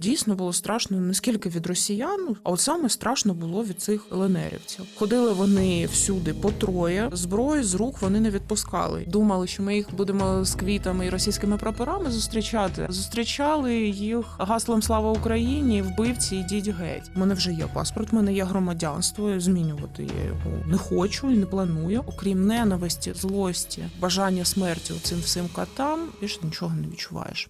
Дійсно було страшно не скільки від росіян, а от саме страшно було від цих ЛНРівців. Ходили вони всюди по троє. Зброю з рук вони не відпускали. Думали, що ми їх будемо з квітами і російськими прапорами зустрічати. Зустрічали їх гаслом Слава Україні, вбивці, ідіть геть. У мене вже є паспорт, в мене є громадянство. Змінювати я його не хочу і не планую. Окрім ненависті, злості, бажання смерті цим всім котам, більше нічого не відчуваєш.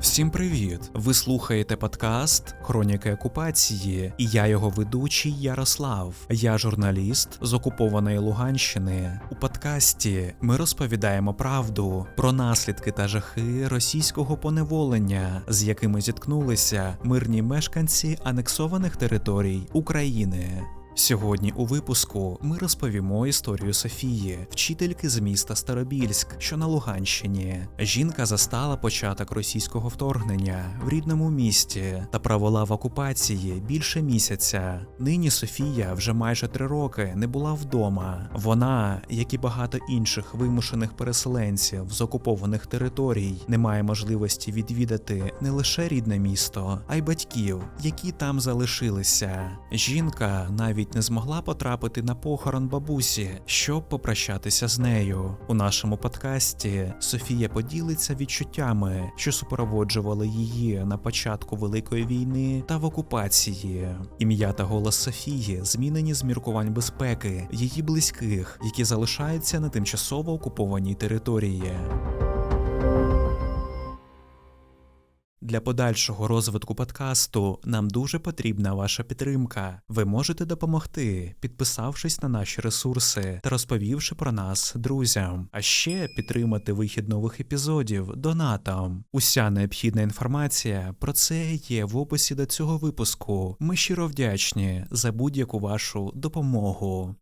Всім привіт! Ви слухаєте подкаст Хроніки окупації, і я його ведучий Ярослав. Я журналіст з окупованої Луганщини. У подкасті ми розповідаємо правду про наслідки та жахи російського поневолення, з якими зіткнулися мирні мешканці анексованих територій України. Сьогодні у випуску ми розповімо історію Софії, вчительки з міста Старобільськ, що на Луганщині. Жінка застала початок російського вторгнення в рідному місті та провела в окупації більше місяця. Нині Софія вже майже три роки не була вдома. Вона, як і багато інших вимушених переселенців з окупованих територій, не має можливості відвідати не лише рідне місто, а й батьків, які там залишилися. Жінка навіть не змогла потрапити на похорон бабусі, щоб попрощатися з нею. У нашому подкасті Софія поділиться відчуттями, що супроводжували її на початку Великої війни та в окупації. Ім'я та голос Софії змінені з міркувань безпеки її близьких, які залишаються на тимчасово окупованій території. Для подальшого розвитку подкасту нам дуже потрібна ваша підтримка. Ви можете допомогти, підписавшись на наші ресурси та розповівши про нас друзям, а ще підтримати вихід нових епізодів донатом. Уся необхідна інформація про це є в описі до цього випуску. Ми щиро вдячні за будь-яку вашу допомогу.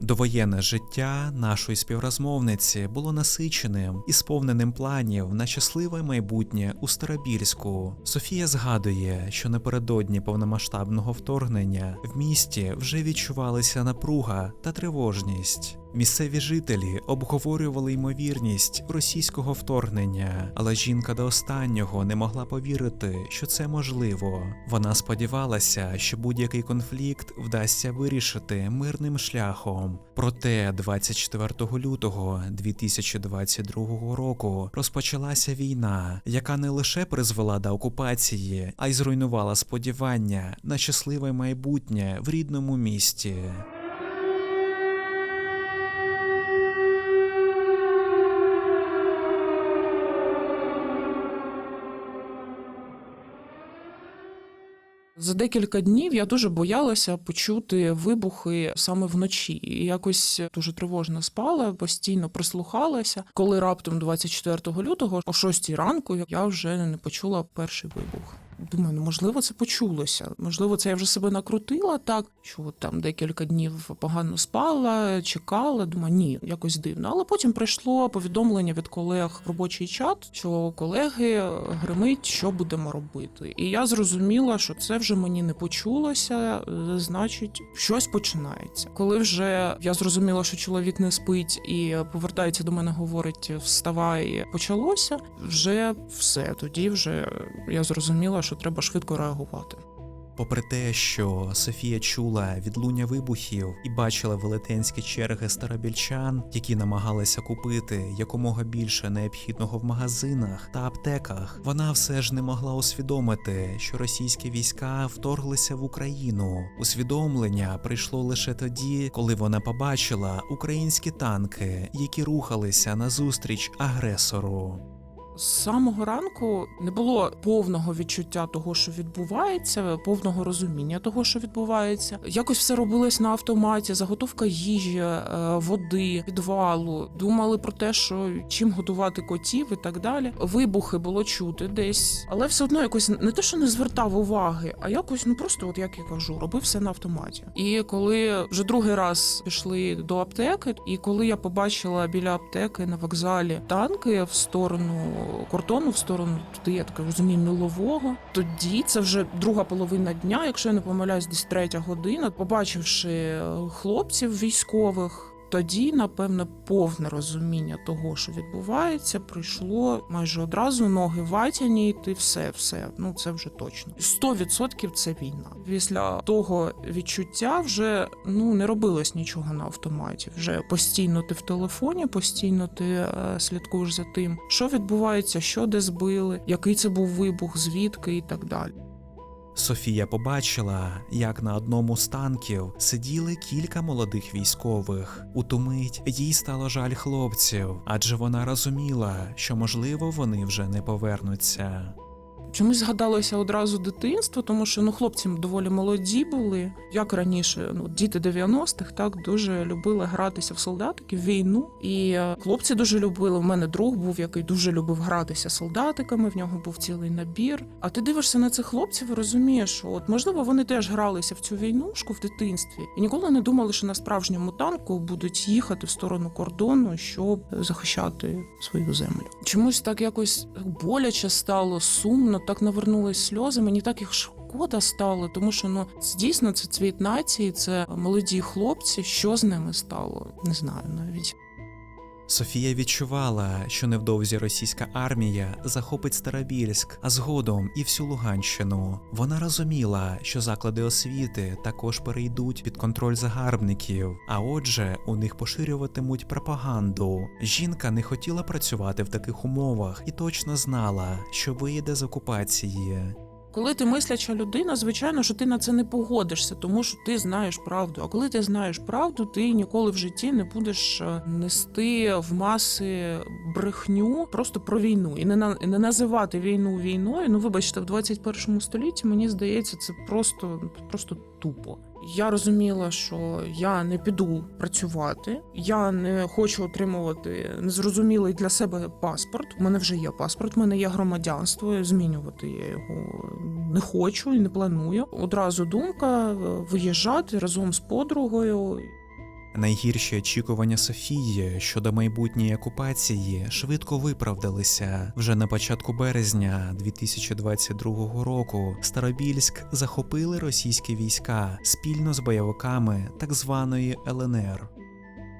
Довоєнне життя нашої співрозмовниці було насиченим і сповненим планів на щасливе майбутнє у Старобільську. Софія згадує, що напередодні повномасштабного вторгнення в місті вже відчувалися напруга та тривожність. Місцеві жителі обговорювали ймовірність російського вторгнення, але жінка до останнього не могла повірити, що це можливо. Вона сподівалася, що будь-який конфлікт вдасться вирішити мирним шляхом. Проте 24 лютого 2022 року розпочалася війна, яка не лише призвела до окупації, а й зруйнувала сподівання на щасливе майбутнє в рідному місті. За декілька днів я дуже боялася почути вибухи саме вночі. І якось дуже тривожно спала, постійно прислухалася. Коли раптом 24 лютого, о 6 ранку, я вже не почула перший вибух. Думаю, ну можливо, це почулося. Можливо, це я вже себе накрутила так, що от там декілька днів погано спала, чекала. Думаю, ні, якось дивно. Але потім прийшло повідомлення від колег в робочий чат, що колеги гримить, що будемо робити. І я зрозуміла, що це вже мені не почулося, е, значить, щось починається. Коли вже я зрозуміла, що чоловік не спить і повертається до мене, говорить: вставай, почалося. Вже все. Тоді вже я зрозуміла, що треба швидко реагувати. Попри те, що Софія чула відлуння вибухів і бачила велетенські черги старобільчан, які намагалися купити якомога більше необхідного в магазинах та аптеках, вона все ж не могла усвідомити, що російські війська вторглися в Україну. Усвідомлення прийшло лише тоді, коли вона побачила українські танки, які рухалися назустріч агресору. З самого ранку не було повного відчуття того, що відбувається, повного розуміння того, що відбувається. Якось все робилось на автоматі, заготовка їжі, е, води, підвалу. Думали про те, що чим годувати котів і так далі. Вибухи було чути десь, але все одно якось не те, що не звертав уваги, а якось ну просто, от як я кажу, робив все на автоматі. І коли вже другий раз пішли до аптеки, і коли я побачила біля аптеки на вокзалі танки в сторону кордону, в сторону туди, я так розумію, мілового. Тоді це вже друга половина дня, якщо я не помиляюсь, десь третя година. Побачивши е, хлопців військових. Тоді, напевно, повне розуміння того, що відбувається, прийшло майже одразу ноги ватяні, і ти все, все. Ну це вже точно. 100% це війна. Після того відчуття вже ну не робилось нічого на автоматі. Вже постійно ти в телефоні, постійно ти е, слідкуєш за тим, що відбувається, що де збили, який це був вибух, звідки і так далі. Софія побачила, як на одному з танків сиділи кілька молодих військових. У ту мить їй стало жаль хлопців, адже вона розуміла, що можливо вони вже не повернуться. Чомусь згадалося одразу дитинство, тому що ну хлопці доволі молоді були. Як раніше, ну діти 90-х так дуже любили гратися в солдатики в війну. І е, хлопці дуже любили. У мене друг був, який дуже любив гратися солдатиками. В нього був цілий набір. А ти дивишся на цих хлопців і розумієш, що от можливо вони теж гралися в цю війнушку в дитинстві і ніколи не думали, що на справжньому танку будуть їхати в сторону кордону, щоб захищати свою землю. Чомусь так якось боляче стало, сумно, так навернулись сльози. Мені так їх шкода стало, тому що ну дійсно це цвіт нації, це молоді хлопці. Що з ними стало? Не знаю навіть. Софія відчувала, що невдовзі російська армія захопить Старобільськ, а згодом і всю Луганщину. Вона розуміла, що заклади освіти також перейдуть під контроль загарбників, а отже, у них поширюватимуть пропаганду. Жінка не хотіла працювати в таких умовах і точно знала, що виїде з окупації. Коли ти мисляча людина, звичайно, що ти на це не погодишся, тому що ти знаєш правду. А коли ти знаєш правду, ти ніколи в житті не будеш е, нести в маси брехню просто про війну і не на не називати війну війною. Ну вибачте, в 21 столітті мені здається, це просто просто тупо. Я розуміла, що я не піду працювати, я не хочу отримувати незрозумілий для себе паспорт. У мене вже є паспорт, у мене є громадянство. Змінювати я його не хочу і не планую. Одразу думка е, виїжджати разом з подругою. Найгірші очікування Софії щодо майбутньої окупації швидко виправдалися. Вже на початку березня 2022 року Старобільськ захопили російські війська спільно з бойовиками так званої ЛНР.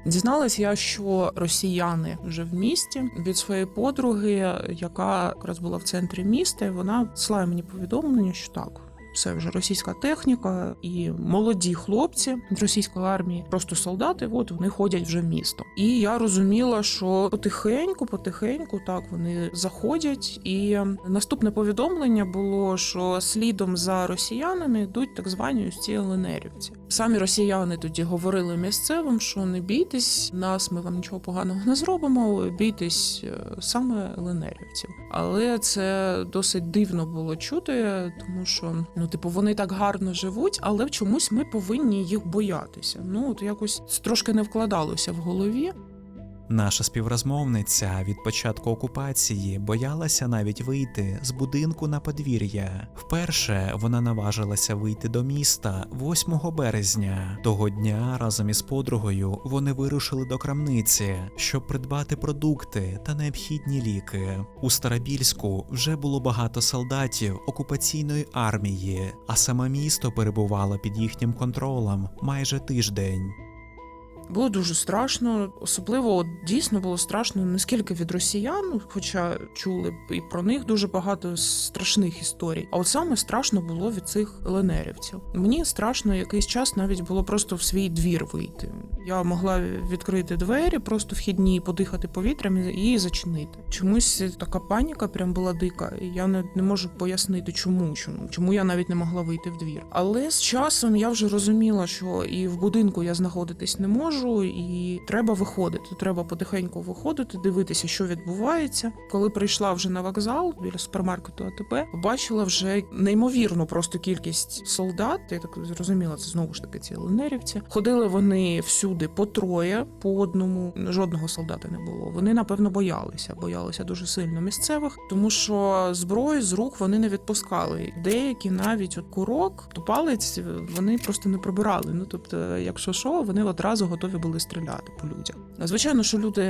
Дізналась я, що росіяни вже в місті від своєї подруги, яка якраз була в центрі міста, і вона слає мені повідомлення, що так. Це вже російська техніка і молоді хлопці російської армії, просто солдати. От вони ходять вже в місто. І я розуміла, що потихеньку, потихеньку, так вони заходять. І наступне повідомлення було, що слідом за росіянами йдуть так звані ось ці ЛНРівці. Самі росіяни тоді говорили місцевим, що не бійтесь, нас ми вам нічого поганого не зробимо. Бійтесь е, саме ЛНРівців. Але це досить дивно було чути, тому що ну, типу, вони так гарно живуть, але чомусь ми повинні їх боятися. Ну от якось трошки не вкладалося в голові. Наша співрозмовниця від початку окупації боялася навіть вийти з будинку на подвір'я. Вперше вона наважилася вийти до міста 8 березня. Того дня разом із подругою вони вирушили до крамниці, щоб придбати продукти та необхідні ліки. У Старобільську вже було багато солдатів окупаційної армії, а саме місто перебувало під їхнім контролем майже тиждень. Було дуже страшно, особливо от, дійсно було страшно не скільки від росіян, хоча чули і про них дуже багато страшних історій. А от саме страшно було від цих ЛНРівців. Мені страшно якийсь час навіть було просто в свій двір вийти. Я могла відкрити двері, просто вхідні, подихати повітрям і зачинити. Чомусь така паніка прям була дика. Я не, не можу пояснити, чому, чому, чому я навіть не могла вийти в двір. Але з часом я вже розуміла, що і в будинку я знаходитись не можу, і треба виходити. Треба потихеньку виходити, дивитися, що відбувається. Коли прийшла вже на вокзал біля супермаркету АТП, побачила вже неймовірну просто кількість солдат. Я так зрозуміла, це знову ж таки ці ленерівці. Ходили вони всюди по троє, по одному. Жодного солдата не було. Вони напевно боялися, боялися дуже сильно місцевих, тому що зброю з рук вони не відпускали. Деякі навіть от курок, то палець вони просто не прибирали. Ну тобто, якщо що, вони одразу готові готові були стріляти по людях. Звичайно, що люди,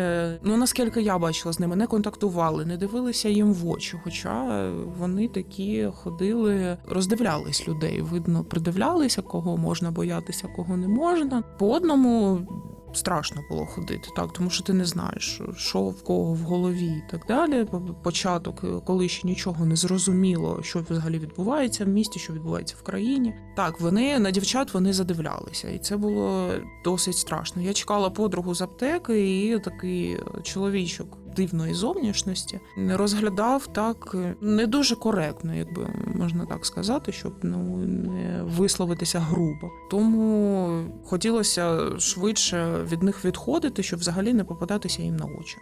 ну наскільки я бачила з ними, не контактували, не дивилися їм в очі. Хоча вони такі ходили, роздивлялись людей. Видно, придивлялися, кого можна боятися, кого не можна. По одному страшно було ходити, так тому що ти не знаєш, що в кого в голові і так далі. Початок, коли ще нічого не зрозуміло, що взагалі відбувається в місті, що відбувається в країні. Так, вони на дівчат вони задивлялися, і це було досить страшно. Я чекала подругу з аптеки, і такий чоловічок дивної зовнішності розглядав так не дуже коректно, якби можна так сказати, щоб ну не висловитися грубо. Тому хотілося швидше від них відходити, щоб взагалі не попадатися їм на очі.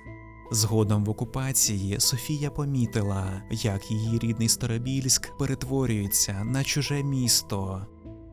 Згодом в окупації Софія помітила, як її рідний Старобільськ перетворюється на чуже місто.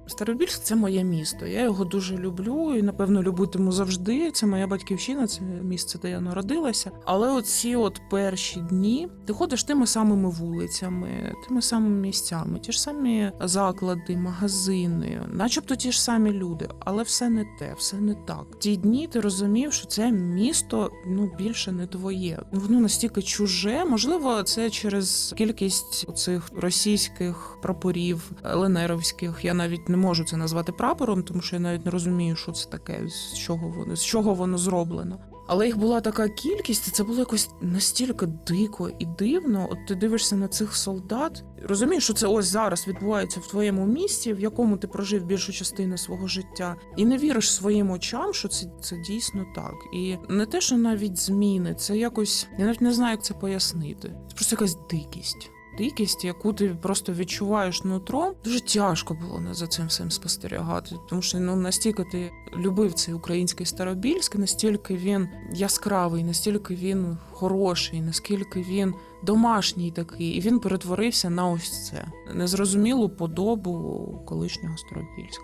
Старобільськ це моє місто. Я його дуже люблю і напевно любитиму завжди. Це моя батьківщина, це місце, де я народилася. Але оці от перші дні ти ходиш тими самими вулицями, тими самими місцями, ті ж самі заклади, магазини, начебто ті ж самі люди, але все не те, все не так. Ті дні ти розумів, що це місто ну більше не твоє. Воно настільки чуже. Можливо, це через кількість цих російських прапорів, ЛНРовських. Я навіть не можу це назвати прапором, тому що я навіть не розумію, що це таке, з чого воно з чого воно зроблено. Але їх була така кількість, і це було якось настільки дико і дивно. От ти дивишся на цих солдат, розумієш, що це ось зараз відбувається в твоєму місті, в якому ти прожив більшу частину свого життя, і не віриш своїм очам, що це, це дійсно так. І не те, що навіть зміни, це якось я навіть не знаю, як це пояснити. Це просто якась дикість дикість, яку ти просто відчуваєш нутром. Дуже тяжко було за цим всім спостерігати, тому що ну настільки ти любив цей український старобільськ, настільки він яскравий, настільки він хороший, наскільки він домашній такий, і він перетворився на ось це незрозумілу подобу колишнього старобільська.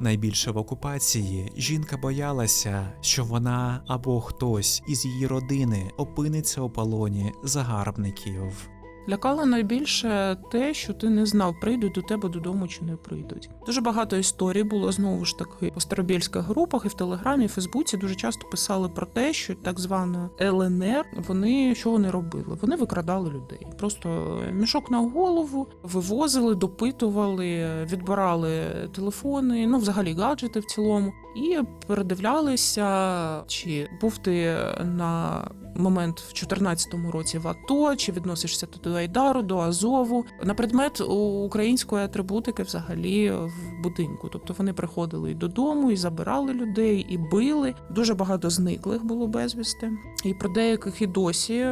Найбільше в окупації жінка боялася, що вона або хтось із її родини опиниться у полоні загарбників. Лякало найбільше те, що ти не знав, прийдуть до тебе додому чи не прийдуть. Дуже багато історій було знову ж таки по старобільських групах і в Телеграмі, і в Фейсбуці дуже часто писали про те, що так звана ЛНР вони що вони робили? Вони викрадали людей. Просто мішок на голову вивозили, допитували, відбирали телефони, ну взагалі гаджети в цілому, і передивлялися, чи був ти на момент в 2014 році в АТО, чи відносишся ти до Айдару, до Азову на предмет української атрибутики взагалі в будинку. Тобто вони приходили і додому, і забирали людей, і били. Дуже багато зниклих було безвісти. І про деяких і досі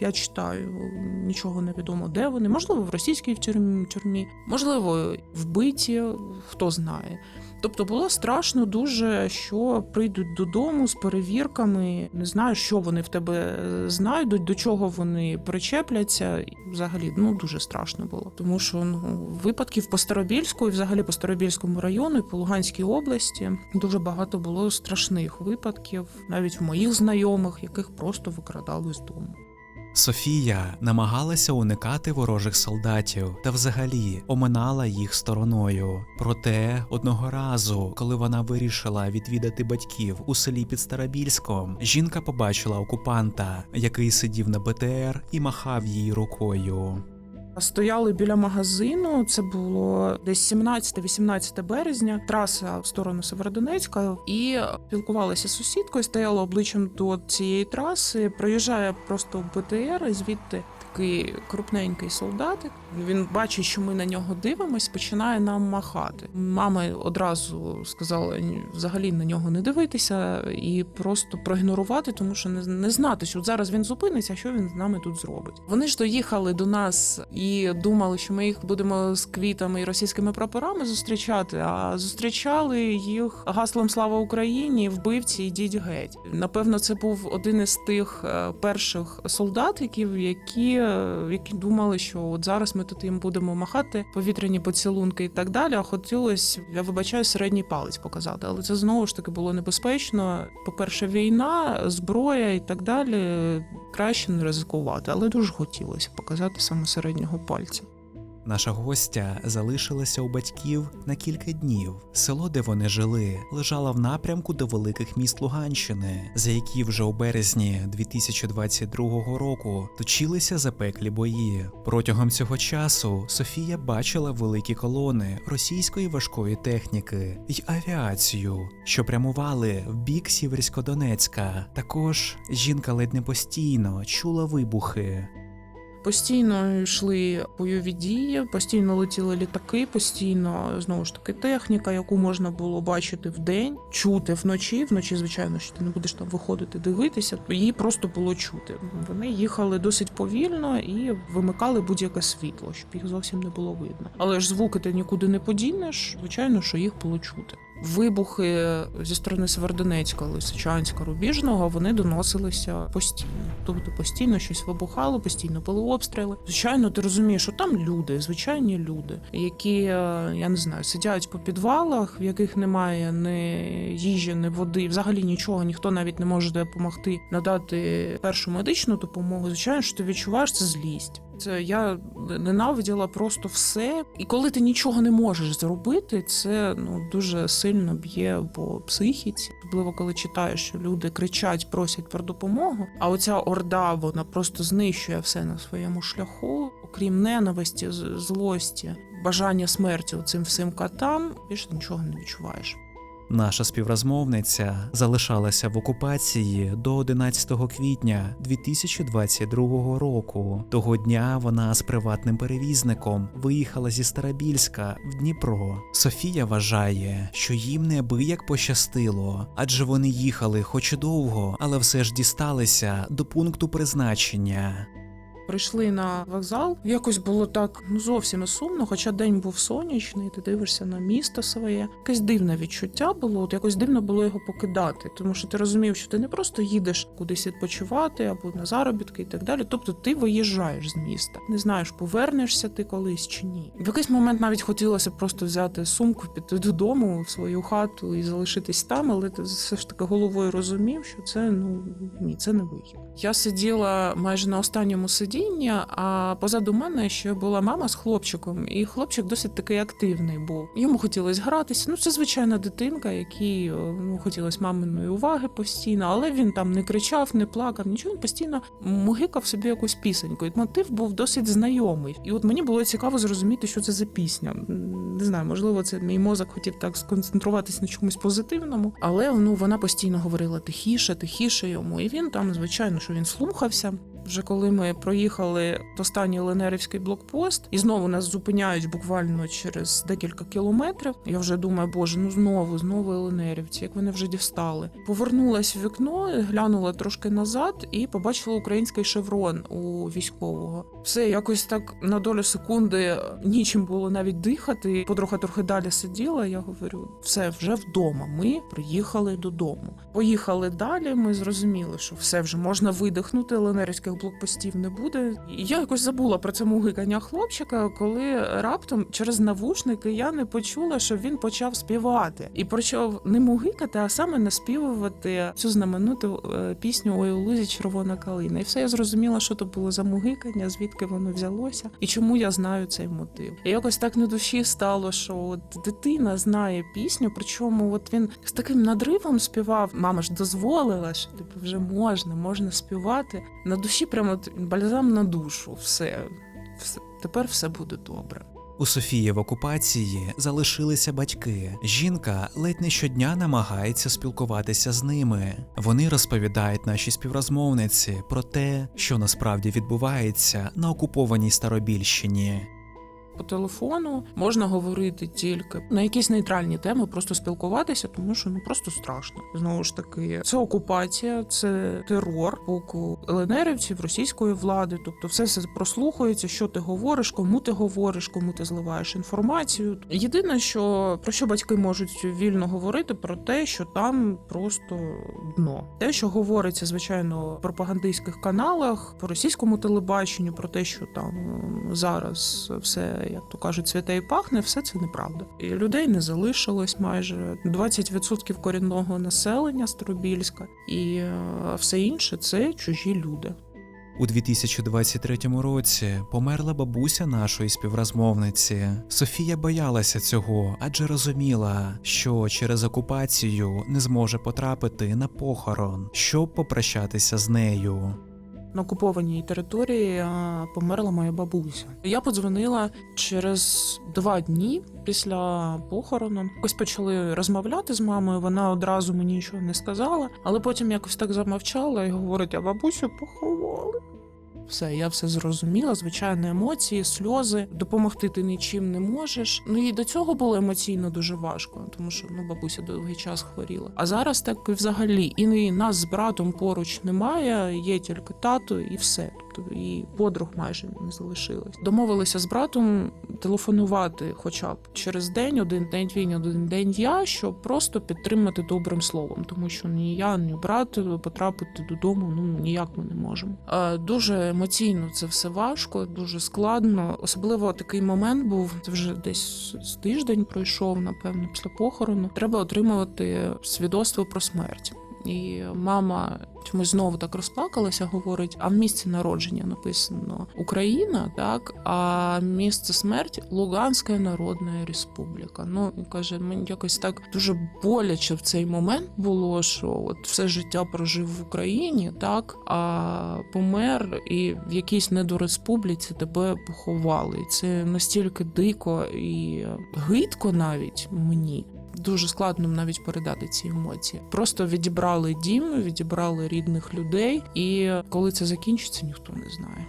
я читаю нічого не відомо, де вони. Можливо, в російській тюрмі, можливо, вбиті, хто знає. Тобто було страшно дуже, що прийдуть додому з перевірками, не знаю, що вони в тебе знайдуть, до чого вони причепляться. Взагалі, ну дуже страшно було. Тому що ну випадків по Старобільську і взагалі по Старобільському району і по Луганській області дуже багато було страшних випадків, навіть в моїх знайомих, яких просто викрадали з дому. Софія намагалася уникати ворожих солдатів та взагалі оминала їх стороною. Проте одного разу, коли вона вирішила відвідати батьків у селі під Старобільськом, жінка побачила окупанта, який сидів на БТР і махав їй рукою. Стояли біля магазину. Це було десь 17-18 березня. Траса в сторону Северодонецька, і спілкувалися з сусідкою. Стояла обличчям до цієї траси. Проїжджає просто БТР, звідти такий крупненький солдатик. Він бачить, що ми на нього дивимось, починає нам махати. Мама одразу сказала взагалі на нього не дивитися і просто проігнорувати, тому що не, не знати, що зараз він зупиниться, що він з нами тут зробить. Вони ж доїхали до нас і думали, що ми їх будемо з квітами і російськими прапорами зустрічати. А зустрічали їх гаслом Слава Україні, вбивці ідіть геть. Напевно, це був один із тих е, перших солдатиків, які, які думали, що от зараз ми тут їм будемо махати повітряні поцілунки і так далі. А хотілося, я вибачаю, середній палець показати. Але це знову ж таки було небезпечно. По-перше, війна, зброя і так далі. Краще не ризикувати, але дуже хотілося показати саме середнього пальця. Наша гостя залишилася у батьків на кілька днів. Село, де вони жили, лежало в напрямку до великих міст Луганщини, за які вже у березні 2022 року точилися запеклі бої. Протягом цього часу Софія бачила великі колони російської важкої техніки й авіацію, що прямували в бік Сіверсько-Донецька. Також жінка ледь не постійно чула вибухи. Постійно йшли бойові дії, постійно летіли літаки, постійно знову ж таки техніка, яку можна було бачити вдень, чути вночі. Вночі, звичайно, що ти не будеш там виходити дивитися. Її просто було чути. Вони їхали досить повільно і вимикали будь-яке світло, щоб їх зовсім не було видно. Але ж звуки ти нікуди не подінеш. Звичайно, що їх було чути. Вибухи зі сторони Северодонецька, Лисичанська, Рубіжного вони доносилися постійно. Тобто постійно щось вибухало, постійно були обстріли. Звичайно, ти розумієш, що там люди, звичайні люди, які е, я не знаю, сидять по підвалах, в яких немає ні їжі, ні води, взагалі нічого, ніхто навіть не може допомогти надати першу медичну допомогу. Звичайно, що ти відчуваєш це злість. Це я ненавиділа просто все. І коли ти нічого не можеш зробити, це ну дуже сильно б'є по психіці. Особливо коли читаєш, що люди кричать, просять про допомогу. А оця орда вона просто знищує все на своєму шляху, окрім ненависті, злості, бажання смерті цим всім котам. Більше нічого не відчуваєш. Наша співрозмовниця залишалася в окупації до 11 квітня 2022 року. Того дня вона з приватним перевізником виїхала зі Старобільська в Дніпро. Софія вважає, що їм неабияк пощастило, адже вони їхали хоч і довго, але все ж дісталися до пункту призначення. Прийшли на вокзал. Якось було так ну зовсім сумно, хоча день був сонячний, ти дивишся на місто своє. Якесь дивне відчуття було. От якось дивно було його покидати, тому що ти розумів, що ти не просто їдеш кудись відпочивати або на заробітки і так далі. Тобто ти виїжджаєш з міста. Не знаєш, повернешся ти колись чи ні. В якийсь момент навіть хотілося просто взяти сумку, піти додому в свою хату і залишитись там, але ти все ж таки головою розумів, що це ну ні, це не вихід. Я сиділа майже на останньому сидінні, а позаду мене ще була мама з хлопчиком, і хлопчик досить такий активний був. Йому хотілося гратися. Ну, це звичайна дитинка, якій ну, хотілося маминої уваги постійно, але він там не кричав, не плакав, нічого він постійно мугикав собі якусь пісеньку. І мотив був досить знайомий. І от мені було цікаво зрозуміти, що це за пісня. Не знаю, можливо, це мій мозок хотів так сконцентруватись на чомусь позитивному, але ну вона постійно говорила тихіше, тихіше йому. І він там, звичайно, що він слухався. Вже коли ми проїхали останній Ленерівський блокпост, і знову нас зупиняють буквально через декілька кілометрів. Я вже думаю, боже, ну знову, знову Ленерівці, як вони вже дістали. Повернулась в вікно, глянула трошки назад і побачила український шеврон у військового. Все якось так на долю секунди нічим було навіть дихати. Подруга трохи далі сиділа. Я говорю, все вже вдома. Ми приїхали додому. Поїхали далі. Ми зрозуміли, що все вже можна видихнути. Ленерівських блокпостів не буде. Я якось забула про це мугикання хлопчика, коли раптом через навушники я не почула, що він почав співати і почав не мугикати, а саме наспівувати цю знамениту е, пісню Ой у лузі червона калина. І все я зрозуміла, що то було за мугикання, звідки воно взялося, і чому я знаю цей мотив. І якось так на душі стало, що от дитина знає пісню, причому от він з таким надривом співав. Мама ж дозволила, що типу вже можна, можна співати. На душі прямо от бальзам на душу. Все, все тепер все буде добре. У Софії в окупації залишилися батьки. Жінка ледь не щодня намагається спілкуватися з ними. Вони розповідають нашій співрозмовниці про те, що насправді відбувається на окупованій Старобільщині. По телефону можна говорити тільки на якісь нейтральні теми, просто спілкуватися, тому що ну просто страшно. Знову ж таки, це окупація, це терор боку ЛНРівців, російської влади. Тобто, все все прослухається, що ти говориш, кому ти говориш, кому ти зливаєш інформацію. Єдине, що про що батьки можуть вільно говорити, про те, що там просто дно. Те, що говориться, звичайно, в пропагандистських каналах, по російському телебаченню, про те, що там зараз все, як то кажуть, цвіте і пахне, все це неправда. І людей не залишилось майже 20% корінного населення Старобільська, і е, все інше це чужі люди. У 2023 році померла бабуся нашої співрозмовниці. Софія боялася цього, адже розуміла, що через окупацію не зможе потрапити на похорон, щоб попрощатися з нею. На окупованій території померла моя бабуся. Я подзвонила через два дні після похорону. Якось почали розмовляти з мамою. Вона одразу мені нічого не сказала, але потім якось так замовчала і говорить: а бабусю поховали. Все, я все зрозуміла. Звичайно, емоції, сльози. Допомогти ти нічим не можеш. Ну і до цього було емоційно дуже важко, тому що ну бабуся довгий час хворіла. А зараз так взагалі і нас з братом поруч немає, є тільки тато, і все. Тобто і подруг майже не залишилось. Домовилися з братом телефонувати, хоча б через день, один день він, один день я, щоб просто підтримати добрим словом, тому що ні я, ні брат потрапити додому ну ніяк ми не можемо. Е, Дуже емоційно це все важко, дуже складно. Особливо такий момент був. Це вже десь з тиждень пройшов, напевно, після похорону. Треба отримувати свідоцтво про смерть. І мама чомусь знову так розплакалася, говорить: а в місці народження написано Україна, так, а місце смерті Луганська Народна Республіка. Ну і каже, мені якось так дуже боляче в цей момент було, що от все життя прожив в Україні, так, а помер і в якійсь недореспубліці тебе поховали. Це настільки дико і гидко навіть мені. Дуже складно навіть передати ці емоції. Просто відібрали дім, відібрали рідних людей, і коли це закінчиться, ніхто не знає.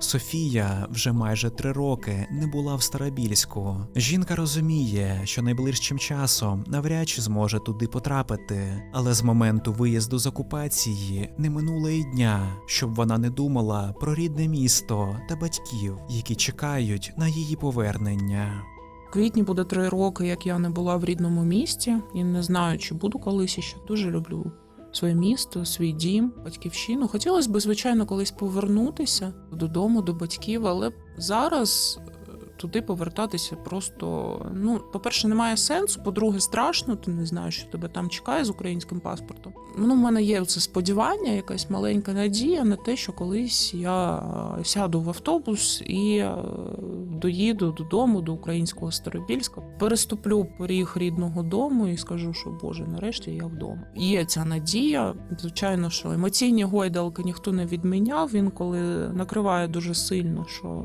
Софія вже майже три роки не була в Старобільську. Жінка розуміє, що найближчим часом навряд чи зможе туди потрапити, але з моменту виїзду з окупації не минуло і дня, щоб вона не думала про рідне місто та батьків, які чекають на її повернення. Квітні буде три роки, як я не була в рідному місті, і не знаю, чи буду колись ще дуже люблю своє місто, свій дім, батьківщину. Хотілося б, звичайно, колись повернутися додому, до батьків, але зараз туди повертатися просто ну, по-перше, немає сенсу. По-друге, страшно. Ти не знаєш, що тебе там чекає з українським паспортом. Ну, в мене є це сподівання, якась маленька надія на те, що колись я е, сяду в автобус і е, доїду додому до українського Старобільська, переступлю поріг рідного дому і скажу, що Боже, нарешті я вдома. Є ця надія. Звичайно, що емоційні гойдалки ніхто не відміняв. Він коли накриває дуже сильно, що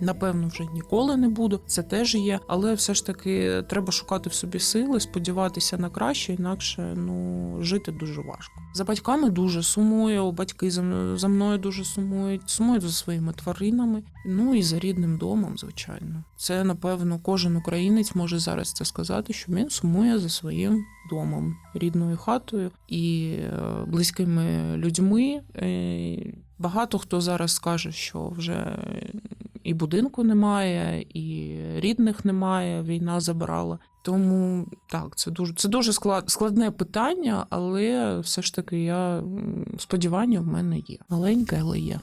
напевно вже ніколи не буду. Це теж є, але все ж таки треба шукати в собі сили, сподіватися на краще, інакше ну жити дуже важко. За батьками дуже сумую. Батьки за мною дуже сумують. Сумують за своїми тваринами. Ну і за рідним домом, звичайно. Це напевно кожен українець може зараз це сказати, що він сумує за своїм домом, рідною хатою і е, близькими людьми. Багато хто зараз скаже, що вже і будинку немає, і рідних немає. Війна забрала. Тому так, це дуже це дуже склад, складне питання, але все ж таки я сподівання в мене є. Маленьке, але є.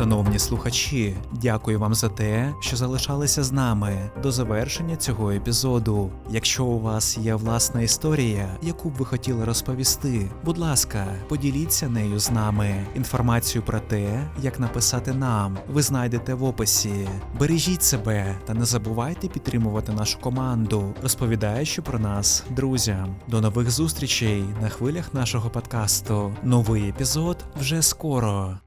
Шановні слухачі, дякую вам за те, що залишалися з нами до завершення цього епізоду. Якщо у вас є власна історія, яку б ви хотіли розповісти, будь ласка, поділіться нею з нами. Інформацію про те, як написати нам, ви знайдете в описі. Бережіть себе та не забувайте підтримувати нашу команду, розповідаючи про нас друзям. До нових зустрічей на хвилях нашого подкасту. Новий епізод вже скоро.